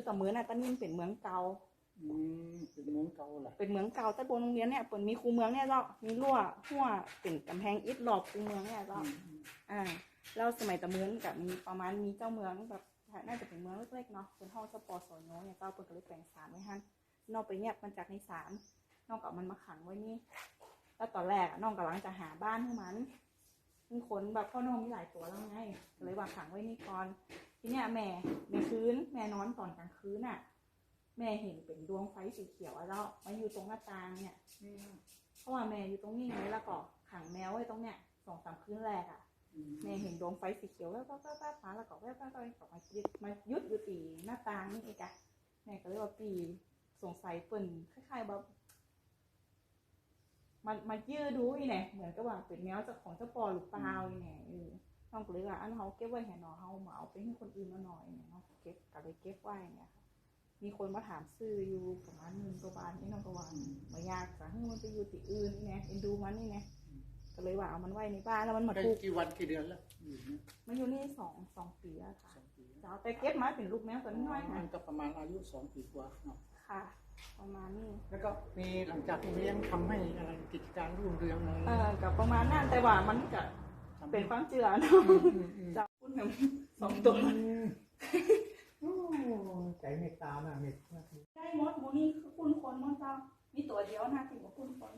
คือต่อเมืองน่ะตอนนี้มันเป็นเมืองเก่าอืมเป็นเมืองเก่าแหละเป็นเมืองเก่าแต่บนโรงเรียนเนี่ยเปิดมีคูเมืองเนี่ยเจ้ามีรั้วหัวเป็นกำแพงอิฐรอบคูเมืองเนี่ยเจ้าอืมอืมอ่าแล้วสมัยตะเมืองกับมีประมาณมีเจ้าเมืองแบบน่าจะเป็นเมืองเล็กๆเนาะเป็นห้องสปอร์ตสอยโนเนี่ยเจ้าเปิดก็เลยแปลงสารไว้ให้นอกไปแยกมันจากในสารนอกกับมันมาขังไว้นี่แล้วตอนแรกอะน้องกำลังจะหาบ้านให้มันมีคนแบบพ่อน้องมีหลายตัวแล้วไงก็เลยว่าขังไว้นี่ก่อน ทีเนี้ยแม่ในคืนแม่นอนตอนกลางคืนน่ะ แม่เห็นเป็นดวงไฟสีเขียวอะแล้วมาอยู่ตรงหน้าต่างเนี่ยเพราะว่าแม่อยู่ตรงนี้ไงแล้วก็ขังแมวไว้ตรงเนี้ยสองสามคืนแรกอะอืมแม่เห็นดวงไฟสีเขียวแว๊บแว๊บแว๊บแว๊บมาแล้วก็แว๊บแว๊บแว๊บก็มายึดมายุดอยู่ตีหน้าต่างนี่เองอะแม่ก็เลยว่าปีสงสัยเปิ่นคล้ายๆแบบมันมายื้อดูอีเนี่ยเหมือนกับว่าเป็นแมวเจากของเจ้าปอหรือเปล่าอีเนี่ยเออ น้องก็เลยว่าอันเขาเก็บไว้ให้น้องเขามาเอาไปให้คนอื่นมาหน่อยเนี่ยน้องก็เก็บก็เลยเก็บไว้เนี่ยค่ะมีคนมาถามซื้ออยู่ประมาณหมื่นกว่าบาทนี่น้องก็ว่าไม่อยากจะให้มันไปอยู่ที่อื่นนี่ไงเอ็นดูมันนี่ไงก็เลยว่าเอามันไว้ในบ้านแล้วมันมาได้ถูกกี่วันกี่เดือนแล้วอยู่เนี่ยมาอยู่นี่สองสองปีแล้วค่ะสองปีจะเอาแต่เก็บมาเป็นลูกแมวตัวน้อยๆมัค่ะนก็ประมาณอายุสองปีกว่าเนาะค่ะประมาณนี้ แล้วก็มีหลังจากที่เลี้ยงทำให้อะไรกิจการรุ่งเรืองอะไรเออกับประมาณนั้นแต่ว่ามันจะทำ เป็นความเชื่อเนอือะมอืมอืมจะพูดถึงสองตัวโอ้ใจเมตตานะเมตตาได้หมดหมูนี่คือคุณคนหมดเจ้ามีตัวเดียวนะที่ว่าคุณคน